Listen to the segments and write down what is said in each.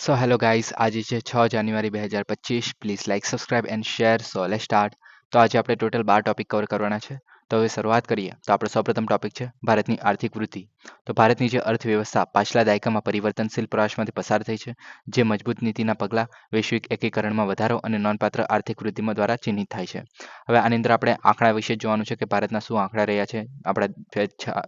So hello guys આજે છે છ જાન્યુઆરી બે હજાર પચીસ please like subscribe and share so લે સ્ટાર્ટ તો આજે આપણે ટોટલ બાર ટોપિક કવર કરવાના છે તો હવે શરૂઆત કરીએ તો આપણો સૌપ્રથમ ટોપિક છે ભારતની આર્થિક વૃદ્ધિ તો ભારતની જે અર્થવ્યવસ્થા પાછલા દાયકામાં પરિવર્તનશીલ પ્રવાસમાંથી પસાર થઈ છે, જે મજબૂત નીતિના પગલાં વૈશ્વિક એકીકરણમાં વધારો અને નોંધપાત્ર આર્થિક વૃદ્ધિમાં દ્વારા ચિહ્નિત થાય છે. હવે આની અંદર આપણે આંકડા વિશે જોવાનું છે કે ભારતના શું આંકડા રહ્યા છે, આપણા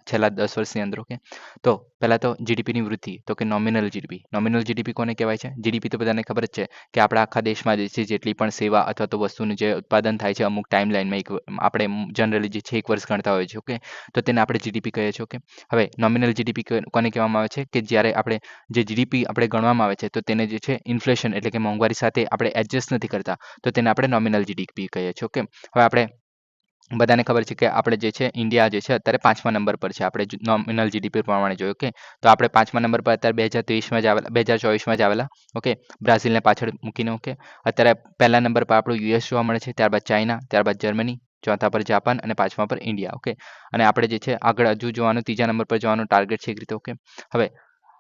છેલ્લા દસ વર્ષની અંદર ઓકે તો પહેલાં તો જીડીપીની વૃદ્ધિ, તો કે નોમિનલ જીડીપી નોમિનલ જીડીપી કોને કહેવાય છે? જીડીપી તો બધાને ખબર જ છે કે આપણા આખા દેશમાં જે છે, જેટલી પણ સેવા અથવા તો વસ્તુનું જે ઉત્પાદન થાય છે, અમુક ટાઈમ લાઈનમાં એક, આપણે જનરલી જે છે, એક વર્ષ ગણતા હોય છે ઓકે તો તેને આપણે જીડીપી કહીએ છીએ ઓકે હવે નોમિનલ જીડીપી કોને કહેવામાં આવે છે? કે જ્યારે આપણે જે જીડીપી આપણે ગણવામાં આવે છે, તો તેને જે છે ઇન્ફ્લેશન એટલે કે મોંઘવારી સાથે આપણે એડજસ્ટ નથી કરતા, તો તેને આપણે નોમિનલ જીડીપી કહીએ છીએ ઓકે હવે આપણે બધાને ખબર છે કે આપણે જે છે ઇન્ડિયા જે છે અત્યારે પાંચમા નંબર પર છે. આપણે નોમિનલ જીડીપી પ્રમાણે જોયું ઓકે? તો આપણે પાંચમા નંબર પર અત્યારે બે હજાર ત્રેવીસમાં જ આવેલા, બે હજાર ચોવીસમાં જ આવેલા, ઓકે? બ્રાઝિલને પાછળ મૂકીને, ઓકે? અત્યારે પહેલા નંબર પર આપણું યુએસ જોવા મળે છે, ત્યારબાદ ચાઇના, ત્યારબાદ જર્મની, ચોથા પર જાપાન અને પાંચમા પર ઇન્ડિયા, ઓકે? અને આપણે જે છે આગળ હજુ જોવાનું, ત્રીજા નંબર પર જવાનું ટાર્ગેટ છે એક રીતે, ઓકે? હવે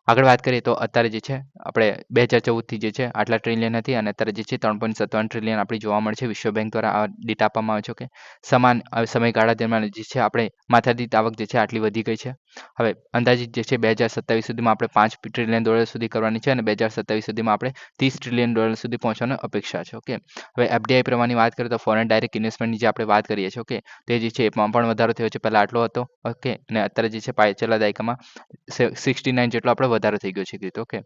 આગળ વાત કરીએ તો અત્યારે જે છે, આપણે બે હજાર ચૌદથી જે છે, આટલા ટ્રિલિયન હતી અને અત્યારે જે છે, ત્રણ પોઈન્ટ સત્તાવન ટ્રિલિયન આપણી જોવા મળશે વિશ્વ બેંક દ્વારા આ ડેટા આપવામાં આવે છે કે સમાન સમયગાળા દરમિયાન જે છે, આપણે માથાદીઠ આવક જે છે, આટલી વધી ગઈ છે. હવે અંદાજિત જે છે બે હજાર સત્તાવીસ સુધીમાં આપણે પાંચ ટ્રિલિયન ડોલર સુધી કરવાની છે અને બે હજાર સત્તાવીસ સુધીમાં આપણે ત્રીસ ટ્રિલિયન ડોલર સુધી પહોંચવાની અપેક્ષા છે ઓકે હવે એફડીઆઈ પ્રમાણની વાત કરીએ તો ફોરેન ડાયરેક્ટ ઇન્વેસ્ટમેન્ટની જે આપણે વાત કરીએ છીએ ઓકે તે જે છે એમાં પણ વધારો થયો છે, પહેલાં આટલો હતો ઓકે અને અત્યારે જે છે પાછલા દાયકામાં સિક્સટી નાઇન જેટલો આપણે વધારો થઈ ગયો છે, કીધું ઓકે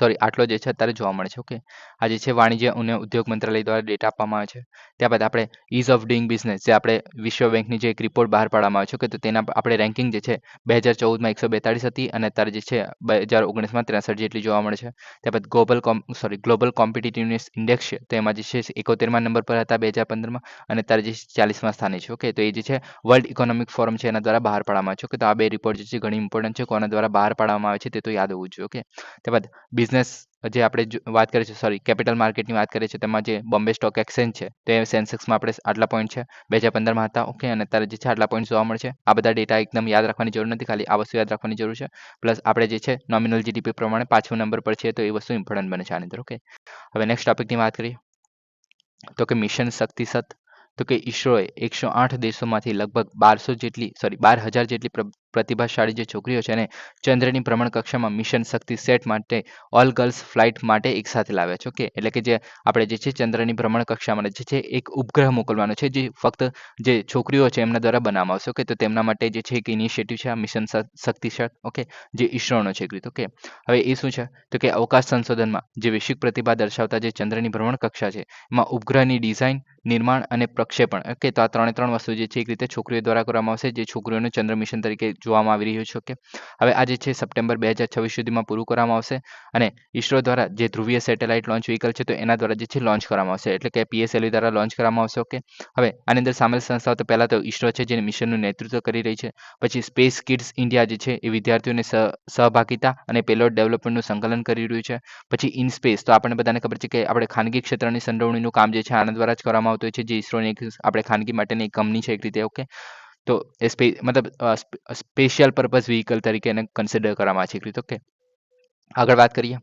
સોરી આટલો જે છે અત્યારે જોવા મળે છે ઓકે આ જે છે વાણિજ્ય અને ઉદ્યોગ મંત્રાલય દ્વારા ડેટા આપવામાં આવે છે. ત્યારબાદ આપણે ઇઝ ઓફ ડુઈંગ બિઝનેસ જે આપણે વિશ્વ બેંકની જે એક રિપોર્ટ બહાર પાડવામાં આવે છે કે તેના આપણે રેન્કિંગ જે છે બે હજાર ચૌદમાં એકસો બેતાળીસ હતી અને અત્યારે જે છે બે હજાર ઓગણીસમાં ત્રેસઠ જેટલી જોવા મળે છે. ત્યારબાદ ગ્લોબલ કોમ સોરી ગ્લોબલ કોમ્પિટિટિવનેસ ઇન્ડેક્સ છે, તો એમાં જે છે એકોતેરમાં નંબર પર હતા બે હજાર પંદરમાં અને અત્યારે જે ચાલીસમાં સ્થાને છે ઓકે તો એ જે છે વર્લ્ડ ઇકોનોમિક ફોરમ છે, એના દ્વારા બહાર પાડવામાં આવે છે કે તો આ બે રિપોર્ટ જે છે ઘણી ઇમ્પોર્ટન્ટ છે, કોના દ્વારા બહાર પાડવામાં આવે છે તે તો યાદ હોવું જોઈએ ઓકે ત્યારબાદ બિઝનેસ જે આપણે વાત કરીએ છીએ સોરી કેપિટલ માર્કેટની વાત કરીએ છીએ, તેમાં જે બોમ્બે સ્ટોક એક્સચેન્જ છે, તે સેન્સેક્સમાં આપણે આટલા પોઈન્ટ છે. બે હજાર પંદરમાં હતા, ઓકે, અને અત્યારે જે છે આટલા પોઈન્ટ જોવા મળશે આ બધા ડેટા એકદમ યાદ રાખવાની જરૂર નથી, ખાલી આ વસ્તુ યાદ રાખવાની જરૂર છે. પ્લસ આપણે જે છે નોમિનલ જીડીપી પ્રમાણે પાછો નંબર પર છે, તો એ વસ્તુ ઇમ્પોર્ટન્ટ બને છે આની અંદર, ઓકે. હવે નેક્સ્ટ ટોપિકની વાત કરીએ. તો કે મિશન શક્તિ સત તો કે ઈસરોએ એકસો આઠ દેશોમાંથી લગભગ બારસો જેટલી સોરી બાર હજાર જેટલી પ્રતિભાશાળી જે છોકરીઓ છે એને ચંદ્રની ભ્રમણ કક્ષામાં મિશન શક્તિ સેટ માટે ઓલ ગર્લ્સ ફ્લાઇટ માટે એકસાથે લાવ્યા છે. ઓકે? એટલે કે જે આપણે જે છે ચંદ્રની ભ્રમણ કક્ષામાં જે છે એક ઉપગ્રહ મોકલવાનો છે, જે ફક્ત જે છોકરીઓ છે એમના દ્વારા બનાવવામાં આવશે. ઓકે? તો તેમના માટે જે છે એક ઇનિશિયેટિવ છે આ મિશન શક્તિ ઓકે? જે ઈસરોનો છે રીત. ઓકે? હવે એ શું છે? તો કે અવકાશ સંશોધનમાં જે વૈશ્વિક પ્રતિભા દર્શાવતા જે ચંદ્રની ભ્રમણ કક્ષા છે, એમાં ઉપગ્રહની ડિઝાઇન નિર્માણ અને પ્રક્ષેપણ. ઓકે? તો આ ત્રણે ત્રણ વસ્તુ જે છે એક રીતે છોકરીઓ દ્વારા કરવામાં આવશે. જે છોકરીઓને ચંદ્ર મિશન તરીકે જોવામાં આવી રહ્યું છે ઓકે હવે આ જે છે સપ્ટેમ્બર બે હજાર છવ્વીસ સુધીમાં પૂરું કરવામાં આવશે અને ઇસરો દ્વારા જે ધ્રુવીય સેટેલાઇટ લોન્ચ વ્હીકલ છે તો એના દ્વારા જે છે લોન્ચ કરવામાં આવશે. એટલે કે પીએસએલવી દ્વારા લોન્ચ કરવામાં આવશે, ઓકે? હવે આની અંદર સામેલ સંસ્થાઓ તો પહેલાં તો ઇસરો છે જેને મિશનનું નેતૃત્વ કરી રહી છે, પછી સ્પેસ કિડ્સ ઇન્ડિયા જે છે એ વિદ્યાર્થીઓને સહભાગિતા અને પેલોડ ડેવલપમેન્ટનું સંકલન કરી રહ્યું છે, પછી ઇન સ્પેસ તો આપણને બધાને ખબર છે કે આપણે ખાનગી ક્ષેત્રની સંડોવણીનું કામ જે છે આના દ્વારા જ કરવામાં આવતું હોય છે, જે ઇસરોની આપણે ખાનગી માટેની એક કંપની છે એક રીતે, ઓકે? તો એ મતલબ સ્પેશિયલ પર્પઝ વ્હીકલ તરીકે એને કન્સિડર કરવામાં આવે છે રીતે ઓકે આગળ વાત કરીએ.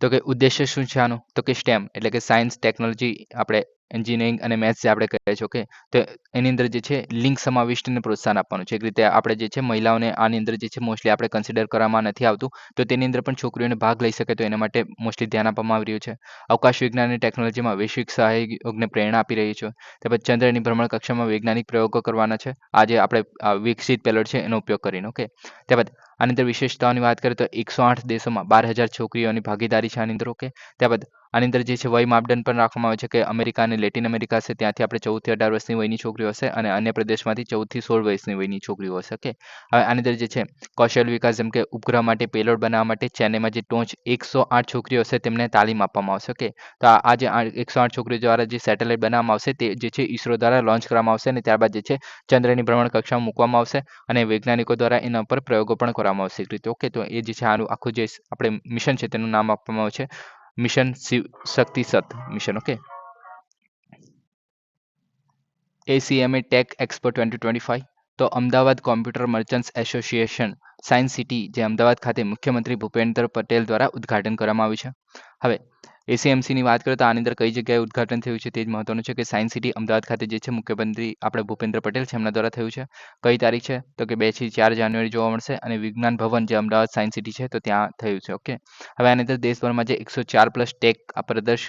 તો કે ઉદ્દેશ્ય શું છે આનું? તો કે સ્ટેમ એટલે કે સાયન્સ ટેકનોલોજી આપણે એન્જિનિયરિંગ અને મેથ્સ જે આપણે કહીએ છીએ ઓકે તો એની અંદર જે છે લિંક સમાવિષ્ટને પ્રોત્સાહન આપવાનું છે. એક રીતે આપણે જે છે, મહિલાઓને આની અંદર જે છે મોસ્ટલી આપણે કન્સિડર કરવામાં નથી આવતું. તો તેની અંદર પણ છોકરીઓને ભાગ લઈ શકે તો એના માટે મોસ્ટલી ધ્યાન આપવામાં આવી રહ્યું છે. અવકાશ વિજ્ઞાન અને ટેકનોલોજીમાં વૈશ્વિક સહયોગને પ્રેરણા આપી રહી છે. તેમજ ચંદ્રની ભ્રમણ કક્ષામાં વૈજ્ઞાનિક પ્રયોગો કરવાના છે. આજે આપણે વિકસિત પેલોડ છે, એનો ઉપયોગ કરીને ઓકે ત્યારબાદ આની અંદર વિશેષતાઓની વાત કરીએ તો એકસો આઠ દેશોમાં બાર હજાર છોકરીઓની ભાગીદારી છે આની અંદર ઓકે ત્યારબાદ આની અંદર જે છે વય માપદંડ પણ રાખવામાં આવે છે કે અમેરિકા અને લેટિન અમેરિકા છે ત્યાંથી આપણે ચૌદથી અઢાર વર્ષની વયની છોકરીઓ હશે અને અન્ય પ્રદેશમાંથી ચૌદથી સોળ વર્ષની વયની છોકરીઓ હશે, ઓકે? હવે આની અંદર જે છે કૌશલ વિકાસ જેમ કે ઉપગ્રહ માટે, પેલોડ બનાવવા માટે, ચેન્નઈમાં જે ટોચ એકસો આઠ છોકરીઓ હશે તેમને તાલીમ આપવામાં આવશે, ઓકે? તો આ જે એકસો આઠ છોકરીઓ દ્વારા જે સેટેલાઇટ બનાવવામાં આવશે તે જે છે ઇસરો દ્વારા લોન્ચ કરવામાં આવશે અને ત્યારબાદ જે છે ચંદ્રની ભ્રમણ કક્ષામાં મૂકવામાં આવશે અને વૈજ્ઞાનિકો દ્વારા એના પર પ્રયોગો પણ કરવામાં આવશે ઓકે? તો એ જે છે આનું આખું જે આપણે મિશન છે તેનું નામ આપવામાં આવે છે. મિશન શક્તિ સત mission okay ACMA tech expo twenty twenty five તો Ahmedabad computer merchants association science city જે અમદાવાદ ખાતે મુખ્યમંત્રી ભૂપેન્દ્ર પટેલ દ્વારા ઉદ્ઘાટન કરવામાં આવ્યું છે. હવે એસીએમસીની વાત કરીએ તો આની અંદર કઈ જગ્યાએ ઉદ્ઘાટન થયું છે તે જ મહત્વનું છે કે સાયન્સ સિટી અમદાવાદ ખાતે જે છે મુખ્યમંત્રી આપણે ભૂપેન્દ્ર પટેલ છે એમના દ્વારા થયું છે. કઈ તારીખ છે? તો કે બેથી ચાર જાન્યુઆરી જોવા મળશે અને વિજ્ઞાન ભવન જે અમદાવાદ સાયન્સ સિટી છે તો ત્યાં થયું છે, ઓકે? હવે આની અંદર દેશભરમાં જે એકસો ચાર પ્લસ ટેક આ પ્રદર્શ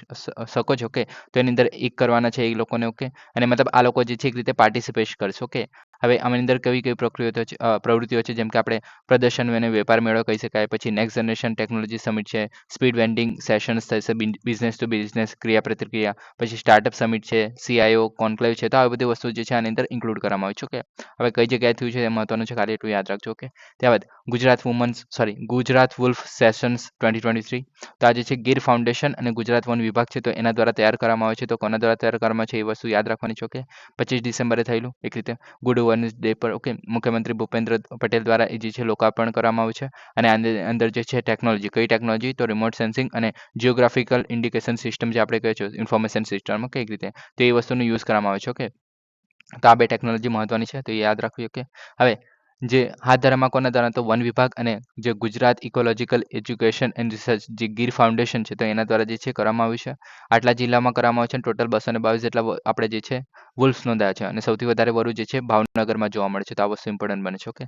શકો છો, ઓકે? તો એની અંદર એક કરવાના છે એ લોકોને, ઓકે? અને મતલબ આ લોકો જે છે એક રીતે પાર્ટિસિપેટ કરશે, ઓકે? હવે આની અંદર કઈ કઈ પ્રક્રિયાઓ છે પ્રવૃત્તિઓ છે, જેમ કે આપણે પ્રદર્શન અને વેપાર મેળો કહી શકાય, પછી નેક્સ્ટ જનરેશન ટેકનોલોજી સમિટ છે સ્પીડ વેન્ડિંગ સેશન્સ થશે બિઝનેસ ટુ બિઝનેસ ક્રિયા પ્રતિક્રિયા પછી સ્ટાર્ટઅપ સમિટ છે સીઆઈઓ કોન્ક્લેવ છે, તો આ બધી વસ્તુ જે છે આની અંદર ઇન્ક્લુડ કરવામાં આવી છે ઓકે હવે કઈ જગ્યાએ થયું છે એ મહત્વનું છે, ખાલી એટલું યાદ રાખજો ઓકે ત્યારબાદ Gujarat women's sorry Gujarat wolf sessions twenty twenty three તો આ જે છે ગીર ફાઉન્ડેશન અને ગુજરાત વન વિભાગ છે, તો એના દ્વારા તૈયાર કરવામાં આવે છે, તો કોના દ્વારા તૈયાર કરવામાં છે એ વસ્તુ યાદ રાખવાની છે ઓકે પચીસ ડિસેમ્બરે થયેલું, એક રીતે ગુડ ગવર્નન્સ પર, ઓકે, મુખ્યમંત્રી ભૂપેન્દ્ર પટેલ દ્વારા જે છે લોકાર્પણ કરવામાં આવ્યું છે. અને અંદર જે છે ટેકનોલોજી કઈ ટેકનોલોજી તો રિમોટ સેન્સિંગ અને જિયોગ્રાફિકલ ઇન્ડિકેશન સિસ્ટમ જે આપણે કહીએ છીએ ઇન્ફોર્મેશન સિસ્ટમ કઈ રીતે. તો એ વસ્તુનો યુઝ કરવામાં આવે છે, ઓકે. તો આ બે ટેકનોલોજી મહત્વની છે, તો એ યાદ રાખવી, ઓકે. હવે જે હાથ ધરામાં કોના દ્વારા તો વન વિભાગ અને જે Gujarat ecological education and research જે ગીર ફાઉન્ડેશન છે, તો એના દ્વારા જે છે કરવામાં આવ્યું છે. આટલા જિલ્લામાં કરવામાં આવ્યું છે ટોટલ બસો ને બાવીસ જેટલા આપણે જે છે વુલ્ફ્સ નોંધાયા છે. અને સૌથી વધારે વરુ જે છે, ભાવનગરમાં જોવા મળે છે. તો આ વસ્તુ ઇમ્પોર્ટન્ટ બને છે ઓકે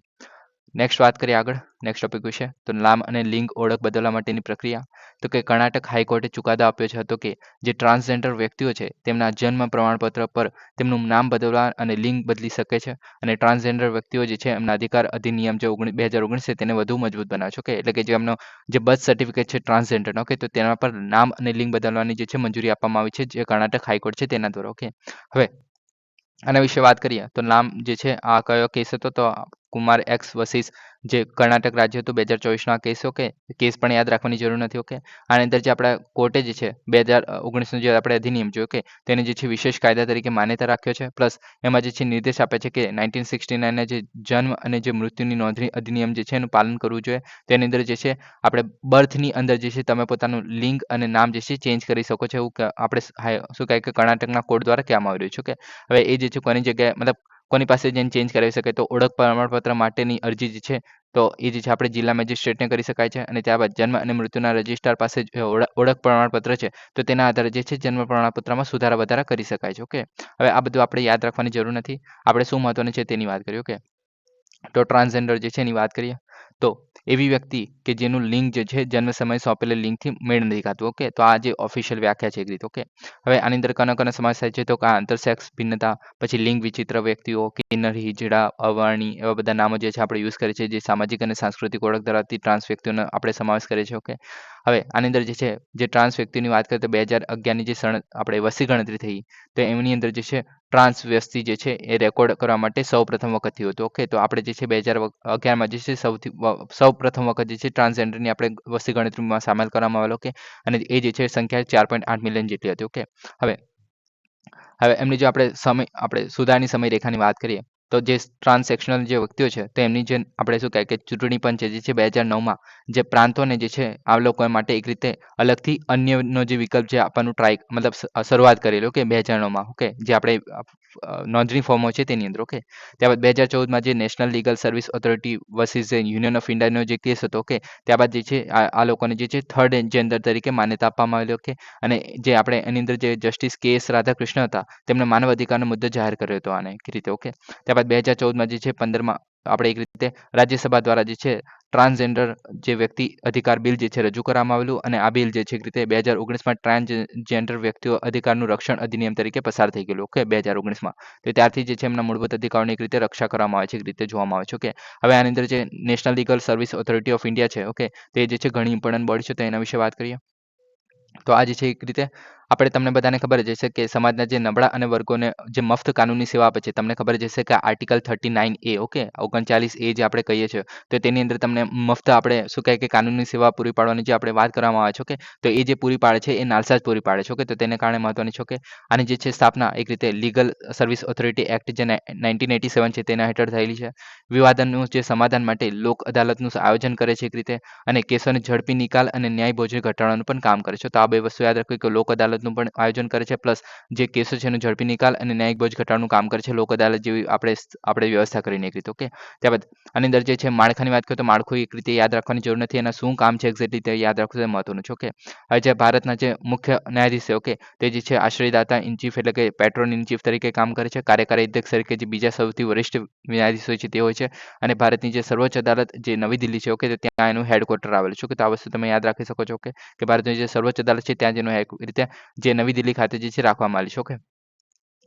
નેક્સ્ટ વાત કરીએ આગળ. નેક્સ્ટ ટોપિક વિશે. તો નામ અને લિંગ ઓળખ બદલવા માટેની પ્રક્રિયા. તો કે કર્ણાટક હાઈકોર્ટે ચુકાદો આપ્યો છે હતો કે જે ટ્રાન્સજેન્ડર વ્યક્તિઓ છે, તેમના જન્મ પ્રમાણપત્ર પર તેમનું નામ બદલવા અને લિંગ બદલી શકે છે. અને ટ્રાન્સજેન્ડર વ્યક્તિઓ જે છે, એમના અધિકાર અધિનિયમ જે ઓગણીસ બે હજાર ઓગણીસ છે, તેને વધુ મજબૂત બનાવ્યો છે. ઓકે? એટલે કે જે એમનો જે બર્થ સર્ટિફિકેટ છે ટ્રાન્સજેન્ડરનો ઓકે? તો તેના પર નામ અને લિંગ બદલવાની જે છે, મંજૂરી આપવામાં આવી છે, જે કર્ણાટક હાઈકોર્ટ છે તેના દ્વારા. ઓકે? હવે આના વિશે વાત કરીએ. તો નામ જે છે, આ કયો કેસ હતો? તો કુમાર એક્સ વર્સિસ જે કર્ણાટક રાજ્ય હતું, બે હજાર ચોવીસનો આ કેસ ઓકે કેસ પણ યાદ રાખવાની જરૂર નથી ઓકે આની અંદર જે આપણા કોર્ટે જે છે, બે હજાર ઓગણીસનો જે આપણે અધિનિયમ જોયો કે તેને જે છે વિશેષ કાયદા તરીકે માન્યતા રાખ્યો છે પ્લસ એમાં જે છે નિર્દેશ આપે છે કે નાઇન્ટીન સિક્સટી નાઇનના જે જન્મ અને જે મૃત્યુની નોંધણી અધિનિયમ જે છે, એનું પાલન કરવું જોઈએ. તેની અંદર જે છે, આપણે બર્થની અંદર જે છે, તમે પોતાનું લિંગ અને નામ જે છે, ચેન્જ કરી શકો છો, એવું આપણે શું કહે કે કર્ણાટકના કોર્ટ દ્વારા કહેવામાં આવી રહ્યું છે કે હવે એ જે છે, કોની જગ્યાએ, મતલબ કોની પાસે જઈને ચેન્જ કરાવી શકે તો ઓળખ પ્રમાણપત્ર માટેની અરજી જે છે, તો એ જે છે આપણે જિલ્લા મેજિસ્ટ્રેટને કરી શકાય છે અને ત્યારબાદ જન્મ અને મૃત્યુના રજિસ્ટ્રાર પાસે ઓળખ પ્રમાણપત્ર છે, તો તેના આધારે જે છે જન્મ પ્રમાણપત્રમાં સુધારા વધારા કરી શકાય છે, ઓકે? હવે આ બધું આપણે યાદ રાખવાની જરૂર નથી. આપણે શું મહત્વનું છે તેની વાત કરીએ, ઓકે? તો ટ્રાન્સજેન્ડર જે છે એની વાત કરીએ. તો એવી વ્યક્તિ કે જેનું લિંક જે છે, જન્મ સમય સોંપેલા લિંકથી મેળ નથી ખાતું, ઓકે? તો આ જે ઓફિશિયલ વ્યાખ્યા છે એક રીતે, ઓકે? હવે આની અંદર કનો કનો સમાજ થાય છે તો આ આંતરસેક્સ ભિન્નતા, પછી લિંગ વિચિત્ર વ્યક્તિઓ, કિન્નર, હિજડા, અવર્ણી એવા બધા નામો જે છે આપણે યુઝ કરીએ છીએ, જે સામાજિક અને સાંસ્કૃતિક ઓળખ ધરાવતી ટ્રાન્સ વ્યક્તિઓનો આપણે સમાવેશ કરીએ છીએ, ઓકે? હવે આની અંદર જે છે, જે ટ્રાન્સ વ્યક્તિની વાત કરીએ તો બે હજાર અગિયારની જે સણ આપણે વસી ગણતરી થઈ, તો એમની અંદર જે છે ટ્રાન્સ વ્યક્તિ જે છે એ રેકોર્ડ કરવા માટે સૌ પ્રથમ વખત થયું હતું. ઓકે, તો આપણે જે છે બે હજાર અગિયારમાં જે છે સૌથી સૌ પ્રથમ વખત જે છે ટ્રાન્સજેન્ડરની આપણે વસ્તી ગણતરીમાં સામેલ કરવામાં આવેલો, ઓકે? અને એ જે છે સંખ્યા ચાર પોઈન્ટ આઠ મિલિયન જેટલી હતી, ઓકે? હવે હવે એમની જો આપણે સમય, આપણે સુધારની સમય રેખાની વાત કરીએ તો જે ટ્રાન્સેક્શનલ જે વ્યક્તિઓ છે, તો એમની જે આપણે શું કહેવાય કે ચૂંટણી પંચે જે છે બે હજાર નવમાં, જે પ્રાંતોને જે છે, આ લોકો માટે એક રીતે અલગથી અન્યનો જે વિકલ્પ છે, આપવાનું ટ્રાય મતલબ શરૂઆત કરેલી ઓકે બે હજાર નવમાં ઓકે જે આપણે નોંધણી ફોર્મો છે તેની અંદર ઓકે ત્યારબાદ બે હજાર ચૌદમાં જે national legal service authority versus union of ઇન્ડિયાનો જે કેસ હતો ઓકે ત્યારબાદ જે છે, આ લોકોને જે છે થર્ડ જેન્ડર તરીકે માન્યતા આપવામાં આવેલી ઓકે અને જે આપણે એની અંદર જે જસ્ટિસ કે એસ રાધાકૃષ્ણ હતા, તેમણે માનવ અધિકારનો મુદ્દો જાહેર કર્યો હતો આને એક રીતે ઓકે ત્યારબાદ બે હજાર ચૌદમાં જે છે પંદરમાં આપણે એક રીતે રાજ્યસભા દ્વારા જે છે ટ્રાન્સજેન્ડર જે વ્યક્તિ અધિકાર બિલ જે છે રજૂ કરવામાં આવેલું અને આ બિલ જે છે એક રીતે બે હજાર ઓગણીસમાં ટ્રાન્સજેન્ડર વ્યક્તિઓ અધિકારનું રક્ષણ અધિનિયમ તરીકે પસાર થઈ ગયેલું, ઓકે, બે હજાર ઓગણીસમાં. તો ત્યારથી જે છે એમના મૂળભૂત અધિકારોની એક રીતે રક્ષા કરવામાં આવે છે, એક રીતે જોવામાં આવે છે, ઓકે. હવે આની અંદર જે national legal service authority of India છે, ઓકે, તે જે છે ઘણી ઇમ્પોર્ટન્ટ બોડી છે, તો એના વિશે વાત કરીએ. તો આ જે છે એક રીતે આપણે તમને બધાને ખબર જ હશે કે સમાજના જે નબળા અને વર્ગોને જે મફત કાનૂની સેવા આપે છે, તમને ખબર જ હશે કે article thirty nine A okay ઓગણચાલીસ એ જે આપણે કહીએ છીએ, તો તેની અંદર તમને મફત આપણે શું કહે કે કાનૂની સેવા પૂરી પાડવાની જે આપણે વાત કરવામાં આવે છે ઓકે તો એ જે પૂરી પાડે છે, એ નાલસા જ પૂરી પાડે છે ઓકે તો તેને કારણે મહત્વની છે ઓકે આની જે છે સ્થાપના એક રીતે લીગલ સર્વિસ ઓથોરિટી એક્ટ જે નાઇન્ટીન એટી સેવન છે, તેના હેઠળ થયેલી છે. વિવાદનનું જે સમાધાન માટે લોક અદાલતનું આયોજન કરે છે એક રીતે અને કેસોને ઝડપી નિકાલ અને ન્યાય ભોજન ઘટાડવાનું પણ કામ કરે છે. તો આ બે વસ્તુ યાદ રાખવી કે લોક અદાલત અદાલતનું પણ આયોજન કરે છે. પ્લસ જે કેસો છે એનો ઝડપી નિકાલ અને ન્યાયિક બોજ ઘટાડવાનું કામ કરે છે. લોક અદાલત જેવી આપણે આપણે વ્યવસ્થા કરીને એક ઓકે? ત્યારબાદ આની અંદર જે છે માળખાની વાત કરીએ તો માળખું એક રીતે યાદ રાખવાની જરૂર નથી એના શું કામ છે એક્ઝેક્ટલી તે યાદ રાખવું તે મહત્વનું છે. ઓકે? હવે જે ભારતના જે મુખ્ય ન્યાયાધીશ છે, ઓકે? તે જે છે આશ્રયદાતા ઇન ચીફ એટલે કે પેટ્રોન ઇન ચીફ તરીકે કામ કરે છે. કાર્યકારી અધ્યક્ષ તરીકે જે બીજા સૌથી વરિષ્ઠ ન્યાયાધીશ હોય છે તે હોય છે. અને ભારતની જે સર્વોચ્ચ અદાલત જે નવી દિલ્હી છે, ઓકે? ત્યાં એનું હેડક્વાર્ટર આવેલું છે. કે તો આ વસ્તુ તમે યાદ રાખી શકો છો કે ભારતની જે સર્વોચ્ચ અદાલત છે, ત્યાં જેનું રીતે જે નવી દિલ્હી ખાતે જે છે રાખવામાં આવેલી છે ઓકે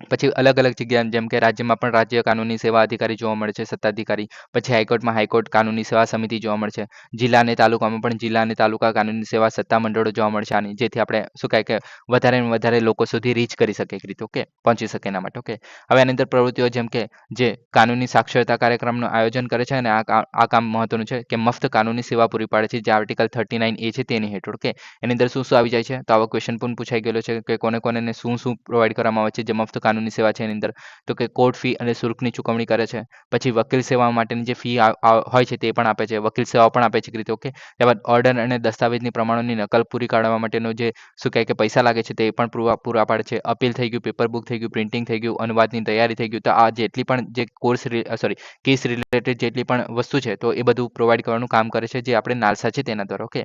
પછી અલગ અલગ જગ્યા જેમ કે રાજ્યમાં પણ રાજ્ય કાનૂની સેવા અધિકારી જોવા મળે છે, સત્તાધિકારી, પછી હાઈકોર્ટમાં હાઈકોર્ટ કાનૂની સેવા સમિતિ જોવા મળે છે, જિલ્લા અને તાલુકામાં પણ જિલ્લા અને તાલુકા કાનૂની સેવા સત્તા મંડળો જોવા મળશે આની જેથી આપણે શું કહે કે વધારે ને વધારે લોકો સુધી રીચ કરી શકે એક રીતે ઓકે પહોંચી શકે એના માટે ઓકે હવે આની અંદર પ્રવૃત્તિઓ જેમ કે, જે કાનૂની સાક્ષરતા કાર્યક્રમનું આયોજન કરે છે અને આ કામ મહત્વનું છે કે મફત કાનૂની સેવા પૂરી પાડે છે, જે આર્ટિકલ થર્ટી નાઇન એ છે તેની હેઠળ ઓકે એની અંદર શું શું આવી જાય છે? તો આવો ક્વેશ્ચન પણ પૂછાઈ ગયેલો છે કે કોને કોને શું શું પ્રોવાઈડ કરવામાં આવે છે, જે મફત કાનૂની સેવા છે એની અંદર, તો કે કોર્ટ ફી અને શુલ્કની ચૂકવણી કરે છે. પછી વકીલ સેવા માટેની જે ફી હોય છે તે પણ આપે છે. વકીલ સેવા પણ આપે છે રીતે ઓકે ત્યારબાદ ઓર્ડર અને દસ્તાવેજની પ્રમાણોની નકલ પૂરી કાઢવા માટેનો જે શું કહે કે પૈસા લાગે છે તે પણ પૂરા પૂરા પાડે છે. અપીલ થઈ ગયું પેપર બુક થઈ ગયું પ્રિન્ટિંગ થઈ ગયું, અનુવાદની તૈયારી થઈ ગયું, તો આ જેટલી પણ જે કોર્સ સોરી કેસ રિલેટેડ જેટલી પણ વસ્તુ છે તો એ બધું પ્રોવાઈડ કરવાનું કામ કરે છે જે આપણે નાલસા છે તેના દ્વારા ઓકે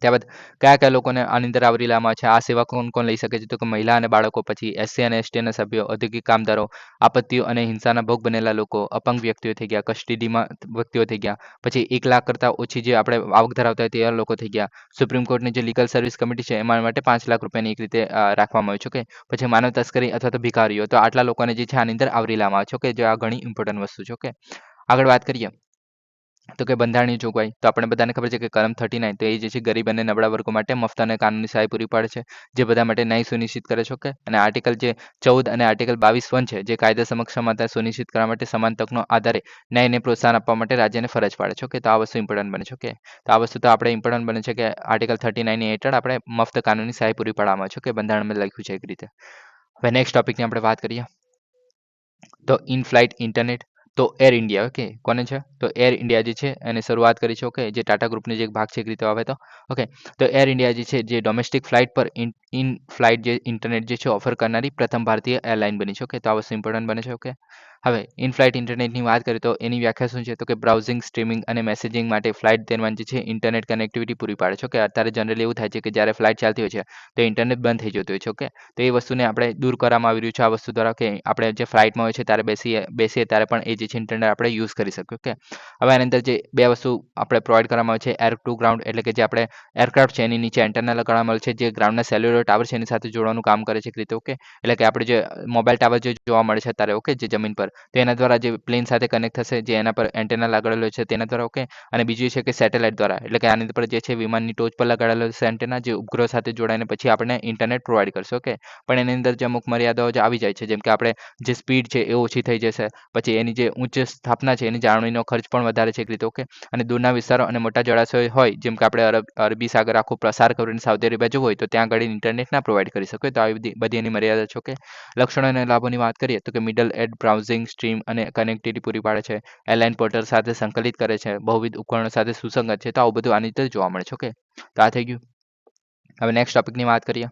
ત્યારબાદ કયા કયા લોકોને આની અંદર આવરી લેવામાં છે? આ સેવા કોણ કોણ લઈ શકે છે? તો કે મહિલા અને બાળકો, પછી એસસી અને એસટીના સભ્યો, ઔદ્યોગિક કામદારો, આપત્તિઓ અને હિંસાના ભોગ બનેલા લોકો, અપંગ વ્યક્તિઓ થઈ ગયા, કસ્ટડીમાં વ્યક્તિઓ થઈ ગયા, પછી એક લાખ કરતાં ઓછી જે આપણે આવક ધરાવતા હોય તેવા લોકો થઈ ગયા. સુપ્રીમ કોર્ટની જે લીગલ સર્વિસ કમિટી છે, એમાં માટે પાંચ લાખ રૂપિયાની એક રીતે રાખવામાં આવ્યું છે કે પછી માનવ તસ્કરી અથવા તો ભિખારીઓ, તો આટલા લોકોને જે છે આની અંદર આવરી લેવામાં આવે છે કે જે આ ઘણી ઇમ્પોર્ટન્ટ વસ્તુ છે, ઓકે? આગળ વાત કરીએ. તો કે બંધારણીય જોગવાઈ. તો આપણે બધાને ખબર છે કે કલમ થર્ટી નાઇન તો એ જે છે ગરીબ અને નબળા વર્ગો માટે મફત અને કાનૂની સહાય પૂરી પાડે છે, જે બધા માટે ન્યાય સુનિશ્ચિત કરે છે, ઓકે? અને આર્ટિકલ જે ચૌદ અને આર્ટિકલ બાવીસ વન છે, જે કાયદા સમક્ષ સમાનતા સુનિશ્ચિત કરવા માટે સમાન તકનો આધારે ન્યાયને પ્રોત્સાહન આપવા માટે રાજ્યને ફરજ પાડે છે, ઓકે? તો આ વસ્તુ ઇમ્પોર્ટન્ટ બને છે, ઓકે? તો આ વસ્તુ તો આપણે ઇમ્પોર્ટન્ટ બને છે કે આર્ટિકલ થર્ટી નાઇન હેઠળ આપણે મફત કાનૂની સહાય પૂરી પાડવામાં છે કે બંધારણમાં લખ્યું છે એક રીતે. હવે નેક્સ્ટ ટોપિકની આપણે વાત કરીએ. તો ઇન ફ્લાઇટ ઇન્ટરનેટ તો એર ઇન્ડિયા ઓકે કોને છે? તો એર ઇન્ડિયા જે છે, એને શરૂઆત કરી છે ઓકે જે ટાટા ગ્રુપની જે એક ભાગ છે, એક રીતે આવે તો ઓકે તો એર ઇન્ડિયા જે છે, જે ડોમેસ્ટિક ફ્લાઇટ પર ઇન ફ્લાઇટ જે ઇન્ટરનેટ જે છે ઓફર કરનારી પ્રથમ ભારતીય એરલાઇન બની છે ઓકે તો આ વસ્તુ ઇમ્પોર્ટન્ટ બને છે ઓકે હવે ઇન ફ્લાઇટ ઇન્ટરનેટની વાત કરીએ તો એની વ્યાખ્યા શું છે? તો કે બ્રાઉઝિંગ સ્ટ્રીમિંગ અને મેસેજિંગ માટે ફ્લાઇટ દરમિયાન જે છે ઇન્ટરનેટ કનેક્ટિવિટી પૂરી પાડે છે કે અત્યારે જનરલી એવું થાય છે કે જ્યારે ફ્લાઇટ ચાલતી હોય છે, તો ઇન્ટરનેટ બંધ થઈ જતું હોય છે ઓકે તો એ વસ્તુને આપણે દૂર કરવામાં આવી રહ્યું છે, આ વસ્તુ દ્વારા કે આપણે જે ફ્લાઇટમાં હોય છે, ત્યારે બેસીએ બેસીએ ત્યારે પણ એ જે છે ઇન્ટરનેટ આપણે યુઝ કરી શકીએ ઓકે હવે આની અંદર જે બે વસ્તુ આપણે પ્રોવાઈડ કરવામાં આવે છે એર ટુ ગ્રાઉન્ડ એટલે કે જે આપણે એરક્રાફ્ટ છે, એની નીચે એન્ટરનલ લગાડવામાં આવે છે, જે ગ્રાઉન્ડના સેલ્યુલર ટાવર છે, એની સાથે જોડવાનું કામ કરે છે, એક રીતે ઓકે એટલે કે આપણે જે મોબાઈલ ટાવર જે જોવા મળે છે અત્યારે ઓકે જે જમીન પર તો એના દ્વારા જે પ્લેન સાથે કનેક્ટ થશે, જે એના પર એન્ટેના લગાડેલો છે, તેના દ્વારા ઓકે અને બીજું છે કે સેટેલાઇટ દ્વારા. એટલે કે આની પર જે છે વિમાનની ટોચ પર લગાડેલો છે એન્ટેના જે ઉપગ્રહ સાથે જોડાઈને પછી આપણે ઇન્ટરનેટ પ્રોવાઈડ કરશે ઓકે પણ એની અંદર જે અમુક મર્યાદાઓ જે આવી જાય છે, જેમ કે આપણે જે સ્પીડ છે એ ઓછી થઈ જશે, પછી એની જે ઉચ્ચ સ્થાપના છે, એની જાળવણીનો ખર્ચ પણ વધારે છે એક રીતે ઓકે અને દૂરના વિસ્તારો અને મોટા જળાશયો હોય, જેમ કે આપણે અરબ, અરબી સાગર આખો પ્રસાર કરીને સાઉદી અરેબિયા જવું હોય, તો ત્યાં આગળ ઇન્ટરનેટ ના પ્રોવાઈડ કરી શકે તો આવી બધી એની મર્યાદા છે ઓકે લક્ષણો અને લાભોની વાત કરીએ તો કે મિડલ એડ બ્રાઉઝિંગ સ્ટ્રીમ અને કનેક્ટિવિટી પૂરી પાડે છે. એરલાઇન પોર્ટલ સાથે સંકલિત કરે છે. બહુવિધ ઉપકરણો સાથે સુસંગત છે. તો આવું બધું આની જોવા મળે છે. ઓકે તો આ થઈ ગયું. હવે નેક્સ્ટ ટોપિકની વાત કરીએ.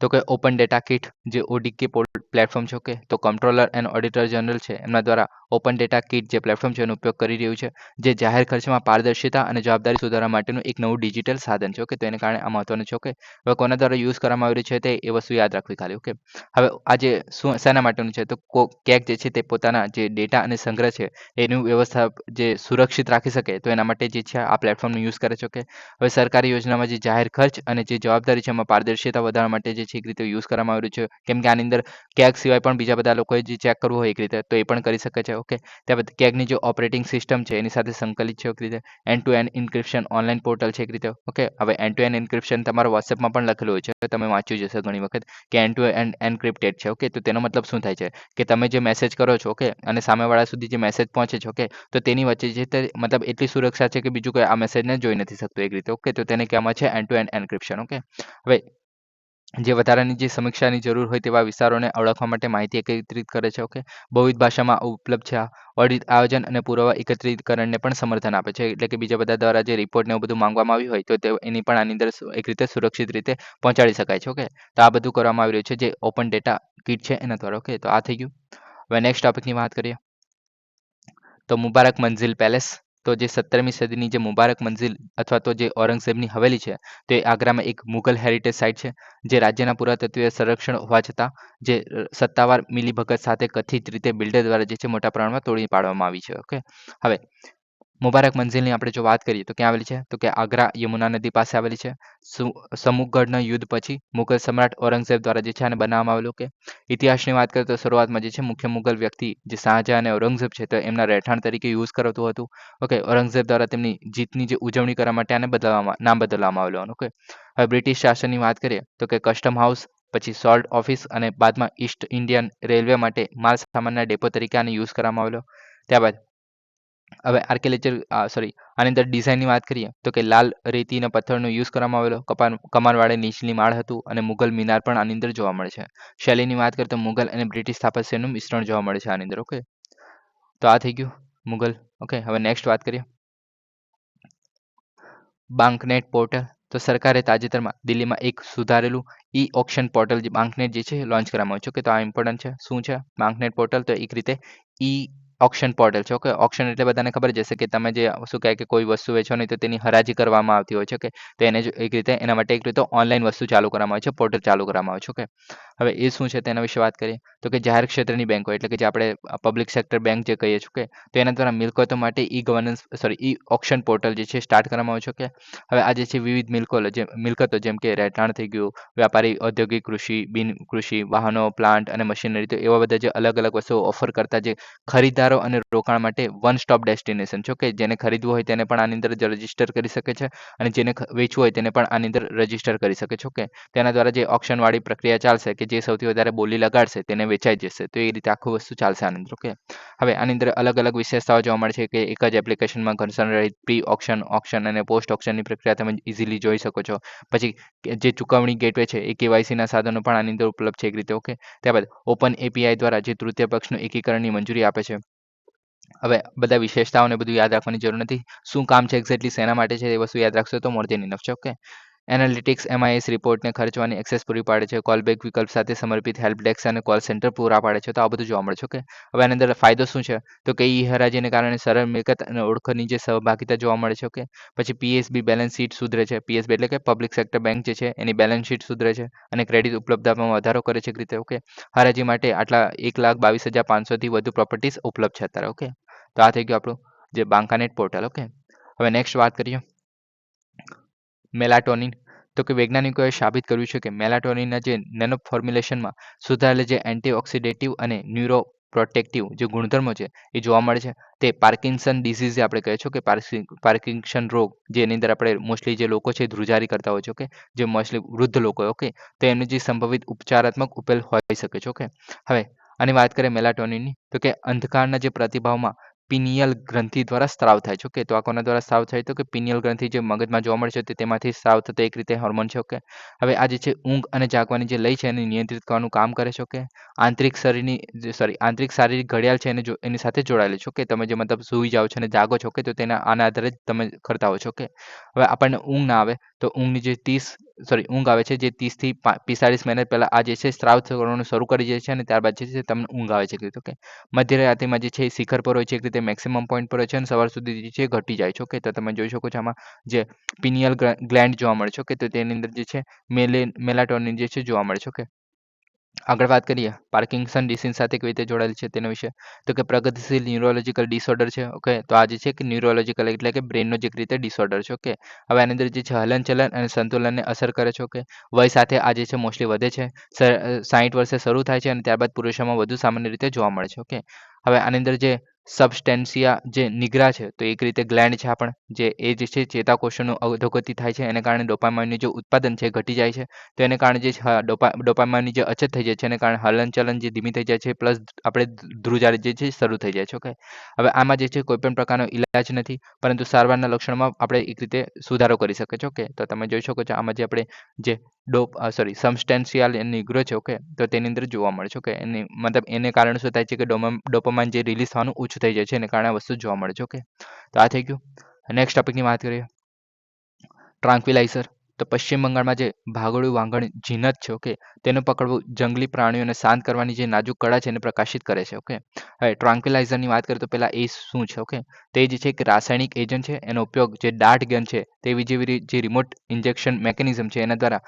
તો કે ઓપન ડેટા કિટ જે ઓડીકે પ્લેટફોર્મ છે, ઓકે, તો કંટ્રોલર એન્ડ ઓડિટર જનરલ છે. એમના દ્વારા ઓપન ડેટા કિટ જે પ્લેટફોર્મ છે, એનો ઉપયોગ કરી રહ્યું છે. જે જાહેર ખર્ચમાં પારદર્શિતા અને જવાબદારી સુધારવા માટેનું એક નવું ડિજિટલ સાધન છે, ઓકે, તો એને કારણે આ મહત્વનું છે, ઓકે. હવે કોના દ્વારા યુઝ કરવામાં આવી રહ્યું છે તે એ વસ્તુ યાદ રાખવી ખાલી, ઓકે. હવે આ જે શું, શેના માટેનું છે, તો કેક જે છે તે પોતાના જે ડેટા અને સંગ્રહ છે, એનું વ્યવસ્થા જે સુરક્ષિત રાખી શકે, તો એના માટે જે છે આ પ્લેટફોર્મનો યુઝ કરે છે, ઓકે. હવે સરકારી યોજનામાં જે જાહેર ખર્ચ અને જે જવાબદારી છે એમાં પારદર્શિતા વધારવા માટે જે છે એક રીતે યુઝ કરવામાં આવ્યું છે. કેમ કે આની અંદર કેક સિવાય પણ બીજા બધા લોકોએ જે ચેક કરવું હોય એક રીતે, તો એ પણ કરી શકે છે ઓકે ત્યારબાદ કેગની જે ઓપરેટિંગ સિસ્ટમ છે, એની સાથે સંકલિત છે એક રીતે. End to end encryption online portal છે એક રીતે ઓકે હવે એન્ડ ટુ એન્ડ ઇન્ક્રિપ્શન તમારા વોટ્સએપમાં પણ લખેલું હોય છે, તમે વાંચ્યું જશે ઘણી વખત, કે એન્ડ ટુ એન્ડ એન્ક્રિપ્ટેડ છે ઓકે તો તેનો મતલબ શું થાય છે? કે તમે જે મેસેજ કરો છો ઓકે અને સામેવાળા સુધી જે મેસેજ પહોંચે છે ઓકે તો તેની વચ્ચે જે તે, મતલબ એટલી સુરક્ષા છે કે બીજું કોઈ આ મેસેજને જોઈ નથી શકતું એક રીતે ઓકે તો તેને કહેવામાં છે end to end encryption okay હવે જે વધારાની જે સમીક્ષાની જરૂર હોય તેવા વિસ્તારોને ઓળખવા માટે માહિતી એકત્રિત કરે છે ઓકે બહુવિધ ભાષામાં ઉપલબ્ધ છે ઓડિટ આયોજન અને પુરાવા એકત્રીકરણને પણ સમર્થન આપે છે, એટલે કે બીજા બધા દ્વારા જે રિપોર્ટ ને એવું બધું માંગવામાં આવ્યું હોય તો તે એની પણ આની અંદર એક રીતે સુરક્ષિત રીતે પહોંચાડી શકાય છે ઓકે તો આ બધું કરવામાં આવી રહ્યું છે, જે ઓપન ડેટા કીટ છે એના દ્વારા ઓકે તો આ થઈ ગયું. હવે નેક્સ્ટ ટોપિકની વાત કરીએ. તો મુબારક મંઝિલ પેલેસ તો જે સત્તરમી સદીની જે મુબારક મંઝિલ અથવા તો જે ઔરંગઝેબની હવેલી છે, તે આગ્રામાં એક મુઘલ હેરિટેજ સાઇટ છે, જે રાજ્યના પુરાતત્વીય સંરક્ષણ હોવા છતાં જે સત્તાવાર મિલીભગત સાથે કથિત રીતે બિલ્ડર દ્વારા જે છે મોટા પ્રમાણમાં તોડી પાડવામાં આવી છે. ઓકે હવે મુબારક મંઝિલની આપણે જો વાત કરીએ તો ક્યાં આવેલી છે? તો કે આગ્રા યમુના નદી પાસે આવેલી છે. સમુગઢના યુદ્ધ પછી મુઘલ સમ્રાટ ઔરંગઝેબ દ્વારા જે છે આને બનાવવામાં આવેલું કે ઇતિહાસની વાત કરીએ તો શરૂઆતમાં જે છે મુખ્ય મુઘલ વ્યક્તિ જે શાહજહાં અને ઔરંગઝેબ છે તો એમના રહેઠાણ તરીકે યુઝ કરાતું હતું. ઓકે ઔરંગઝેબ દ્વારા તેમની જીતની જે ઉજવણી કરવા માટે આને બદલવામાં, નામ બદલવામાં આવેલું ઓકે હવે બ્રિટિશ શાસનની વાત કરીએ તો કે કસ્ટમ હાઉસ પછી સોલ્ટ ઓફિસ અને બાદમાં ઈસ્ટ ઇન્ડિયન રેલવે માટે માલ સામાનના ડેપો તરીકે આને યુઝ કરવામાં આવેલો. ત્યારબાદ હવે આર્કિટેક્ચર સોરી આની અંદર ડિઝાઇનની વાત કરીએ, તો કે લાલ રેતી અને પથ્થરનો યુઝ કરવામાં આવેલો, કપાન કમાનવાળે નીચલી માળ હતું અને મુગલ મિનાર પણ આની અંદર જોવા મળે છે. શૈલીની વાત કરીએ તો મુગલ અને બ્રિટિશ સ્થાપત્યનું મિશ્રણ જોવા મળે છે આની અંદર ઓકે તો આ થઈ ગયું, મુઘલ ઓકે હવે નેક્સ્ટ વાત કરીએ. બાંકનેટ પોર્ટલ તો સરકારે તાજેતરમાં દિલ્હીમાં એક સુધારેલું ઈ ઓક્શન પોર્ટલ જે બાંકનેટ જે છે લોન્ચ કરવામાં આવ્યું છે કે તો આ ઇમ્પોર્ટન્ટ છે. શું છે? બાંકનેટ પોર્ટલ તો એક રીતે ઈ ઓક્શન પોર્ટલ છે ઓકે ઓક્શન એટલે બધાને ખબર જ કે તમે જે શું કહે કે કોઈ વસ્તુ વેચો નહીં તો તેની હરાજી કરવામાં આવતી હોય છે કે તો એને એક રીતે, એના માટે એક રીતે ઓનલાઈન વસ્તુ ચાલુ કરવામાં આવે છે પોર્ટલ ચાલુ કરવામાં આવે છે ઓકે હવે એ શું છે તેના વિશે વાત કરીએ. તો કે જાહેર ક્ષેત્રની બેંકો એટલે કે જે આપણે પબ્લિક સેક્ટર બેંક જે કહીએ છીએ કે તો એના દ્વારા મિલકતો માટે E governance sorry E auction portal જે છે સ્ટાર્ટ કરવામાં આવ્યું છે કે હવે આ જે છે વિવિધ મિલકો, જે મિલકતો, જેમ કે રહેઠાણ થઈ ગયું, વ્યાપારી, ઔદ્યોગિક કૃષિ, બિન કૃષિ, વાહનો પ્લાન્ટ અને મશીનરી તો એવા બધા જે અલગ અલગ વસ્તુઓ ઓફર કરતા જે ખરીદદારો અને રોકાણ માટે વન સ્ટોપ ડેસ્ટિનેશન છે ઓકે જેને ખરીદવું હોય તેને પણ આની અંદર રજિસ્ટર કરી શકે છે અને જેને વેચવું હોય તેને પણ આની અંદર રજિસ્ટર કરી શકે છો કે તેના દ્વારા જે ઓપ્શનવાળી પ્રક્રિયા ચાલશે કે જે સૌથી વધારે બોલી લગાડશે તેને વેચાઈ જશે, તો એ રીતે આખું વસ્તુ ચાલશે આની અંદર ઓકે હવે આની અંદર અલગ અલગ વિશેષતાઓ જોવા મળે છે કે એક જ એપ્લિકેશનમાં ઘર્ષણ રહિત પ્રી ઓપ્શન ઓપ્શન અને પોસ્ટ ઓપ્શનની પ્રક્રિયા તમે ઇઝીલી જોઈ શકો છો. પછી જે ચૂકવણી ગેટવે છે એ કેવાયસીના સાધનો પણ આની અંદર ઉપલબ્ધ છે એક રીતે ઓકે ત્યારબાદ ઓપન એપીઆઈ દ્વારા જે તૃતીય પક્ષનું એકીકરણની મંજૂરી આપે છે હવે બધા વિશેષતાઓને બધું યાદ રાખવાની જરૂર નથી. શું કામ છે એક્ઝેક્ટલી શેના માટે છે, એ વસ્તુ યાદ રાખશો તો મોર દેન ઇનફ છે ઓકે એનાલિટિક્સ એમઆઈએસ રિપોર્ટને ખર્ચવાની એક્સેસ પૂરી પાડે છે કોલબેક વિકલ્પ સાથે સમર્પિત હેલ્પ ડેસ્ક અને કોલ સેન્ટર પૂરા પાડે છે, તો આ બધું જોવા મળે છે, ઓકે? હવે આની અંદર ફાયદો શું છે? તો કે ઈ હરાજીને કારણે સરળ મિલકત અને ઓળખની જે સહભાગિતા જોવા મળે છે, ઓકે? પછી પીએસબી બેલેન્સ શીટ સુધરે છે પીએસબી એટલે કે પબ્લિક સેક્ટર બેંક જે છે, એની બેલેન્સ શીટ સુધરે છે અને ક્રેડિટ ઉપલબ્ધતામાં વધારો કરે છે રીતે, ઓકે? હરાજી માટે આટલા એક લાખ બાવીસ હજાર પાંચસોથી વધુ પ્રોપર્ટીઝ ઉપલબ્ધ છે અત્યારે, ઓકે? તો આ થઈ ગયું આપણું જે બાંકાનેટ પોર્ટલ ઓકે? હવે નેક્સ્ટ વાત કરીએ. મેલાટોનિન. તો કે વૈજ્ઞાનિકોએ સાબિત કર્યું છે કે મેલાટોનિનના જે નેનો ફોર્મ્યુલેશનમાં સુધારેલા જે એન્ટીઓક્સિડેટિવ અને ન્યુરો પ્રોટેક્ટિવ જે ગુણધર્મો છે એ જોવા મળે છે. તે પાર્કિન્સન ડિસીઝ આપણે કહે છે કે પાર્કિન્સન રોગ જેની અંદર આપણે મોસ્ટલી જે લોકો છે ધ્રુજારી કરતા હોય છે, ઓકે? જે મોસ્ટલી વૃદ્ધ લોકો ઓકે? તો એમની જે સંભવિત ઉપચારાત્મક ઉકેલ હોઈ શકે છે, ઓકે? હવે, આની વાત કરીએ મેલાટોનિનની, તો કે અંધકારના જે પ્રતિભાવમાં પિનિયલ ગ્રંથિ દ્વારા સ્ત્રાવ થાય છે. ઓકે, તો આ કોના દ્વારા સ્ત્રાવ થાય? તો કે પિનિયલ ગ્રંથિ જે મગજમાં જોવા મળે છે તે તેમાંથી સ્ત્રાવ થતો એક રીતે હોર્મોન છે, ઓકે? હવે આ જે છે ઊંઘ અને જાગવાની જે લય છે એને નિયંત્રિત કરવાનું કામ કરે છે, ઓકે? આંતરિક શરીરની સોરી આંતરિક શારીરિક ઘડિયાળ છે એને એની સાથે જોડાયેલી છે, ઓકે? તમે જે મતલબ સૂઈ જાઓ છો અને જાગો છો, ઓકે? તો તેના, આના આધારે જ તમે કરતા હો છો, ઓકે? હવે આપણને ઊંઘ ના આવે, તો ઊંઘની જે ત્રીસ સોરી ઊંઘ આવે છે, જે ત્રીસથી પિસ્તાળીસ મિનિટ પહેલાં આ જે છે, સ્ત્રાવ કરવાનું શરૂ કરી દે છે અને ત્યારબાદ જે છે, તમને ઊંઘ આવે છે એક રીતે ઓકે મધ્યરાત્રિમાં જે છે એ શિખર પર હોય છે, એક રીતે મેક્સિમમ પોઈન્ટ પર હોય છે અને સવાર સુધી જે છે, ઘટી જાય છે ઓકે તો તમે જોઈ શકો છો, આમાં જે પિનિયલ ગ્લેન્ડ જોવા મળે છે ઓકે તો તેની અંદર જે છે, મેલે, મેલાટોનિન જે છે, જોવા મળે છે ઓકે આગળ વાત કરીએ પાર્કિંસન ડિસીઝ સાથે કેવી રીતે જોડાયેલ છે તેના વિશે. તો કે પ્રગતિશીલ ન્યુરોલોજીકલ ડિસઓર્ડર છે ઓકે તો આ જે છે કે ન્યુરોલોજીકલ એટલે કે બ્રેનનો જે રીતે ડિસઓર્ડર છે ઓકે હવે આની અંદર જે છે હલનચલન અને સંતુલનને અસર કરે છે ઓકે વય સાથે આ જે છે મોસ્ટલી વધે છે સાહીઠ વર્ષે શરૂ થાય છે અને ત્યારબાદ પુરુષોમાં વધુ સામાન્ય રીતે જોવા મળે છે ઓકે હવે આની અંદર જે સબસ્ટેન્સિયા જે નિગ્રા છે, તો એક રીતે ગ્લેન્ડ છે આપણ, જે એ જે છે ચેતાકોષોનું અધોગતિ થાય છે, એને કારણે ડોપામાઇનનું જે ઉત્પાદન છે ઘટી જાય છે, તો એને કારણે જે ડોપા, ડોપામાઇનની જે અછત થઈ જાય છે, એને કારણે હલનચલન જે ધીમી થઈ જાય છે, પ્લસ આપણે ધ્રુજારી જે છે શરૂ થઈ જાય છે, ઓકે? હવે આમાં જે છે કોઈ પણ પ્રકારનો ઇલાજ નથી, પરંતુ સારવારના લક્ષણોમાં આપણે એક રીતે સુધારો કરી શકીએ છીએ, ઓકે? તો તમે જોઈ શકો છો આમાં જે આપણે જે ડોપ સોરી સબસ્ટેન્શિયલ નિગ્રો છે, ઓકે? તો તેની અંદર જોવા મળે છે, ઓકે? એની, મતલબ એને કારણે શું થાય છે કે ડોપામાઇન જે રિલીઝ થવાનું ઓછું થઈ જાય છે એને કારણે વસ્તુ જોવા મળે છે. ઓકે તો આ થઈ ગયું. નેક્સ્ટ ટોપિકની વાત કરીએ. ટ્રાન્ક્વિલાઇઝર તો પશ્ચિમ બંગાળમાં જે ભાગોળું વાંગણ જીનત છે ઓકે તેનું પકડવું જંગલી પ્રાણીઓને શાંત કરવાની જે નાજુક કળા છે એને પ્રકાશિત કરે છે ઓકે હવે ટ્રાન્ક્વિલાઇઝરની વાત કરીએ તો પહેલાં એ શું છે ઓકે તે જે છે એક રાસાયણિક એજન્ટ છે. એનો ઉપયોગ જે ડાર્ટ ગન છે, તેવી જેવી જે રિમોટ ઇન્જેક્શન મેકેનિઝમ છે, એના દ્વારા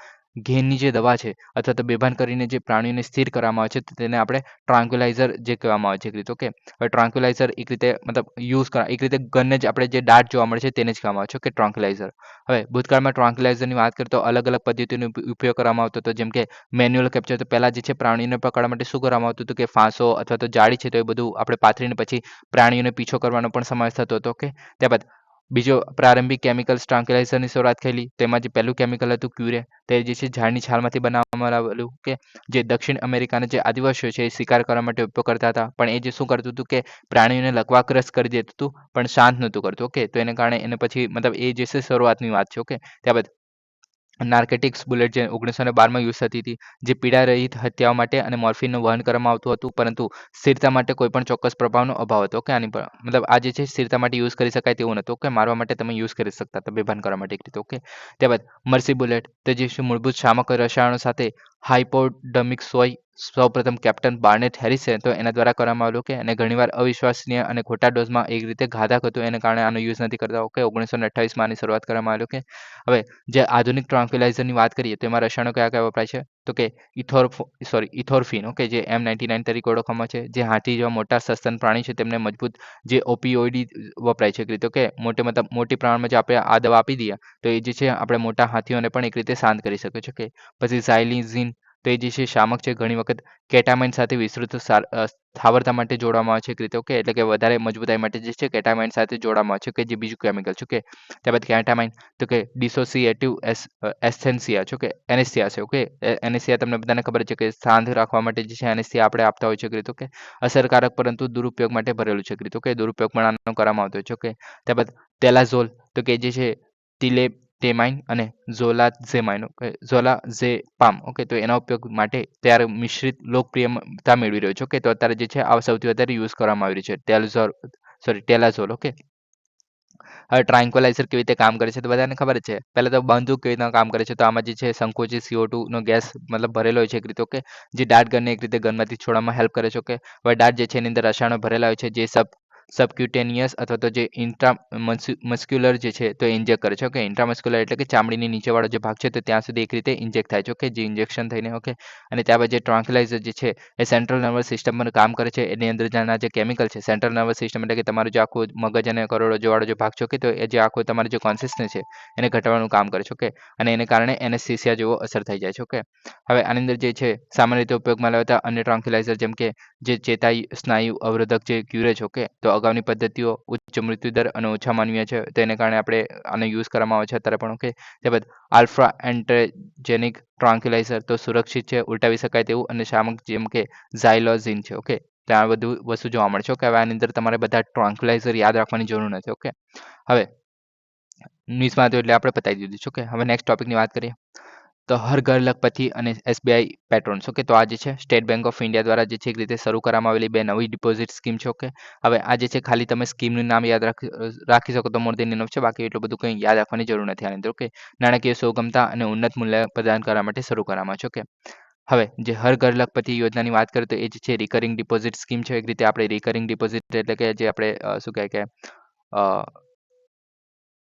ઘેનની જે દવા છે, અથવા તો બેભાન કરીને જે પ્રાણીઓને સ્થિર કરવામાં આવે છે તેને આપણે ટ્રાન્ક્યુલાઇઝર જે કહેવામાં આવે છે, એક રીતે ઓકે હવે ટ્રાન્ક્યુલાઇઝર એક રીતે, મતલબ યુઝ કરા, એક રીતે ગનને જ આપણે જે ડાટ જોવા મળે છે, તેને જ કહેવામાં આવે છે કે ટ્રાન્ક્યુલાઇઝર હવે ભૂતકાળમાં ટ્રાન્ક્યુલાઇઝરની વાત કરીએ તો અલગ અલગ પદ્ધતિનો ઉપયોગ કરવામાં આવતો હતો, જેમ કે મેન્યુઅલ કેપ્ચર, તો પહેલાં જે છે પ્રાણીઓને પકડવા માટે શું કરવામાં આવતું હતું કે ફાંસો અથવા તો જાળી છે, તો એ બધું આપણે પાથરીને પછી પ્રાણીઓને પીછો કરવાનો પણ સમાવેશ થતો હતો ઓકે ત્યારબાદ બીજો પ્રારંભિક કેમિકલ ટ્રાન્ક્યુલાઇઝરની શરૂઆત થયેલી. તેમાં જે પહેલું કેમિકલ હતું ક્યુરે તે જે છે, ઝાડની છાલમાંથી બનાવવામાં આવેલું કે જે દક્ષિણ અમેરિકાના જે આદિવાસીઓ છે, એ શિકાર કરવા માટે ઉપયોગ કરતા હતા. પણ એ જે શું કરતું હતું કે પ્રાણીઓને લકવાગ્રસ્ત કરી દેતું હતું, પણ શાંત નહોતું કરતું. ઓકે તો એને કારણે એને પછી, મતલબ એ જે છે, શરૂઆતની વાત છે. ઓકે ત્યારબાદ નાર્કેટિક્સ બુલેટ જે ઓગણીસો ને બારમાં યુઝ થતી હતી, જે પીડા રહિત હત્યાઓ માટે અને મોર્ફિનનું વહન કરવામાં આવતું હતું, પરંતુ સ્થિરતા માટે કોઈ પણ ચોક્કસ પ્રભાવનો અભાવ હતો કે આની પર, મતલબ આ જે છે સ્થિરતા માટે યુઝ કરી શકાય તેવું નહોતું કે મારવા માટે તમે યુઝ કરી શકતા હતા, બેભાન કરવા માટે એક રીતે, ઓકે? ત્યારબાદ મર્સી બુલેટ તે જે મૂળભૂત શામક રસાયણો સાથે હાઇપોડમિક સોય સૌપ્રથમ કેપ્ટન બાર્નેટ હેરિસે તો એના દ્વારા કરવામાં આવ્યું કે અને ઘણીવાર અવિશ્વસનીય અને ખોટા ડોઝમાં એક રીતે ઘાતક હતું. એને કારણે આનો યુઝ નથી કરતા ઓકે ઓગણીસો ને અઠ્ઠાવીસમાં આની શરૂઆત કરવામાં આવ્યું કે હવે જે આધુનિક ટ્રાન્ક્યુલાઇઝરની વાત કરીએ તો એમાં રસાયણો કયા કયા વપરાય છે? તો કે ઇથોર સોરી, ઇથોરફિન, ઓકે, જે એમ નાઇન્ટી નાઇન તરીકે ઓળખવામાં છે, જે હાથી જેવા મોટા સસ્તન પ્રાણી છે તેમને મજબૂત જે ઓપીઓઈડી વપરાય છે. એક રીતે કે મોટે મતલબ મોટી પ્રમાણમાં જે આપણે આ દવા આપી દઈએ તો એ જે છે, આપણે મોટા હાથીઓને પણ એક રીતે શાંત કરી શકે છે કે પછી ઝાયલિઝિન તો એ જે છે, શામક છે, ઘણી વખત કેટામાઇન સાથે વિસ્તૃત સ્થાવરતા માટે જોડવામાં આવે છે ઓકે એટલે કે વધારે મજબૂતાઈ માટે જે છે કેટામાઇન સાથે જોડવામાં આવે છે કે જે બીજું કેમિકલ છે ઓકે ત્યારબાદ કેટામાઇન તો કે ડિસોસિએટિવ એસ એસ્થેન્સિયા છે ઓકે એનેસિયા છે ઓકે એનેસિયા તમને બધાને ખબર છે કે શાંત રાખવા માટે જે છે એનેસિયા આપણે આપતા હોય છે રીતે ઓકે અસરકારક પરંતુ દુરુપયોગ માટે ભરેલું છે રીતે ઓકે દુરુપયોગ પણ આનો કરવામાં આવતો હોય છે ઓકે ત્યારબાદ તેલાઝોલ, તો કે જે છે, તિલે ટેમાઇન અને ઝોલાઝેમાઇન ઝોલાઝેપામ, ઓકે, તો એના ઉપયોગ માટે ત્યારે મિશ્રિત લોકપ્રિયતા મેળવી રહ્યો છે, ઓકે, તો અત્યારે જે છે આ સૌથી વધારે યુઝ કરવામાં આવી રહ્યું છે ટેલઝોર સોરી ટેલાઝોલ, ઓકે. હવે ટ્રાન્કોલાઇઝર કેવી રીતે કામ કરે છે તો બધાને ખબર છે, પહેલાં તો બંદૂક કેવી રીતના કામ કરે છે તો આમાં જે છે સંકોચિત સીઓ નો ગેસ મતલબ ભરેલો હોય છે એક રીતે, ઓકે, જે ડાર્ટ ગનને એક રીતે ગનમાંથી છોડવામાં હેલ્પ કરે છે, ઓકે. હવે ડાર્ટ જે છે એની અંદર રસાયણો ભરેલા હોય છે, જે સબ સબક્યુટેનિયસ અથવા તો જે ઇન્ટ્રા મસ્ક્યુલર જે છે તો ઇન્જેક્ટ કરે છે. ઓકે ઇન્ટ્રામસ્ક્યુલર એટલે કે ચામડીની નીચેવાળો જે ભાગ છે તો ત્યાં સુધી એક રીતે ઇન્જેક્ટ થાય છે. ઓકે જે ઇન્જેક્શન થઈને ઓકે અને ત્યારબાદ જે ટ્રાન્કલાઇઝર જે છે એ સેન્ટ્રલ નર્વસ સિસ્ટમ પર કામ કરે છે. એની અંદર જેના જે કેમિકલ છે સેન્ટ્રલ નર્વસ સિસ્ટમ એટલે કે તમારું જે આખું મગજ અને કરોડરજ્જોવાળો જે ભાગ છે ઓકે તો એ જે આખું તમારું જે કોન્સિસ્ટન્સ છે એને ઘટાડવાનું કામ કરે છે ઓકે અને એને કારણે એનેસ્થેસિયા જેવો અસર થઈ જાય છે ઓકે હવે આની અંદર જે છે સામાન્ય રીતે ઉપયોગમાં લેવાતા અન્ય ટ્રાન્કલાઇઝર જેમ કે જે ચેતાઈ સ્નાયુ અવરોધક જે ક્યુરે છે ઓકે તો અગાઉની પદ્ધતિઓ ઉચ્ચ મૃત્યુદર અને ઓછા માનવીય છે તેને કારણે આપણે આને યુઝ કરવામાં આવે છે અત્યારે પણ ઓકે ત્યારબાદ આલ્ફા એન્ટ્રેજેનિક ટ્રાન્ક્યુલાઇઝર તો સુરક્ષિત છે, ઉલટાવી શકાય તેવું અને શામક જેમ કે ઝાયલોઝિન છે ઓકે ત્યાં બધું વસ્તુ જોવા મળશે ઓકે હવે આની અંદર તમારે બધા ટ્રાન્ક્યુલાઇઝર યાદ રાખવાની જરૂર નથી ઓકે હવે ન્યૂઝમાં હતું એટલે આપણે પતાવી દીધું છે ઓકે હવે નેક્સ્ટ ટોપિકની વાત કરીએ. તો હર ઘર લખપતિ અને એસબીઆઈ પેટ્રોન ઓકે તો આ જે છે સ્ટેટ બેંક ઓફ ઇન્ડિયા દ્વારા જે છે એક રીતે શરૂ કરવામાં આવેલી બે નવી ડિપોઝિટ સ્કીમ છે ઓકે હવે આ જે છે ખાલી તમે સ્કીમનું નામ યાદ રાખી શકો તો મોર દેન છે. બાકી એટલું બધું કંઈ યાદ રાખવાની જરૂર નથી આની અંદર ઓકે નાણાકીય સુગમતા અને ઉન્નત મૂલ્ય પ્રદાન કરવા માટે શરૂ કરવામાં છે ઓકે હવે જે હર ઘર લખપતિ યોજનાની વાત કરીએ તો એ જે છે રિકરિંગ ડિપોઝિટ સ્કીમ છે. એક રીતે આપણે રિકરિંગ ડિપોઝિટ એટલે કે જે આપણે શું કહે કે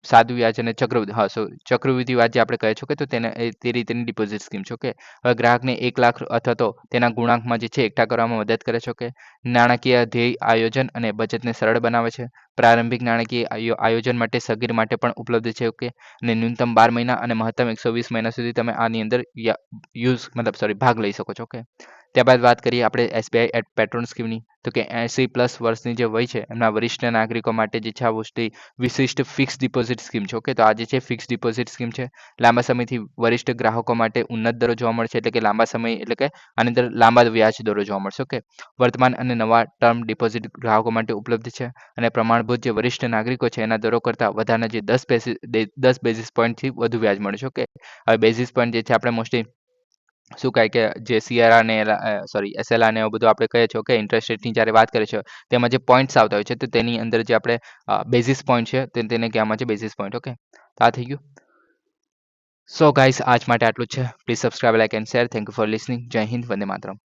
સાદું વ્યાજ અને ચક્રવૃદ્ધિ હા સો ચક્રવૃદ્ધિ વ્યાજ જે આપણે કહે છે કે તો તેને તે રીતેની ડિપોઝિટ સ્કીમ છે ઓકે હવે ગ્રાહકને એક લાખ અથવા તો તેના ગુણાંકમાં જે છે, એકઠા કરવામાં મદદ કરે છે કે નાણાકીય ધ્યેય આયોજન અને બચતને સરળ બનાવે છે પ્રારંભિક નાણાકીય આયોજન માટે સગીર માટે પણ ઉપલબ્ધ છે, ઓકે? અને ન્યૂનતમ બાર મહિના અને મહત્તમ એકસો વીસ મહિના સુધી તમે આની અંદર યુઝ, મતલબ સોરી ભાગ લઈ શકો છો, ઓકે? ત્યારબાદ વાત કરીએ આપણે એસબીઆઈ એટ પેટ્રોન સ્કીમની. તો કે એંસી પ્લસ વર્ષની જે વય છે, એમના વરિષ્ઠ નાગરિકો માટે જે છે આ વસ્તુ વિશિષ્ટ ફિક્સ ડિપોઝિટ સ્કીમ છે, ઓકે? તો આ જે છે ફિક્સ ડિપોઝિટ સ્કીમ છે, લાંબા સમયથી વરિષ્ઠ ગ્રાહકો માટે ઉન્નત દરો જોવા મળશે, એટલે કે લાંબા સમય, એટલે કે આની અંદર લાંબા વ્યાજ દરો જોવા મળશે, ઓકે? વર્તમાન અને નવા ટર્મ ડિપોઝિટ ગ્રાહકો માટે ઉપલબ્ધ છે અને પ્રમાણભૂત જે વરિષ્ઠ નાગરિકો છે, એના દરો કરતાં વધારાના જે દસ બેસી દસ બેઝિસ પોઈન્ટથી વધુ વ્યાજ મળશે ઓકે હવે બેઝિસ પોઈન્ટ જે છે, આપણે મોસ્ટલી શું કહે કે જે સીઆરઆર ને સોરી એસએલઆર ને એવું બધું આપણે કહીએ છીએ ઓકે ઇન્ટરેસ્ટ રેટની જ્યારે વાત કરીએ છીએ, તેમાં જે પોઈન્ટ્સ આવતા હોય છે, તો તેની અંદર જે આપણે બેઝિસ પોઈન્ટ છે તેને કહેવામાં છે બેઝિસ પોઈન્ટ ઓકે તો આ થઈ ગયું. સો ગાઈસ આજ માટે આટલું જ છે. Please subscribe like and share thank you for listening Jai Hind Vande Mataram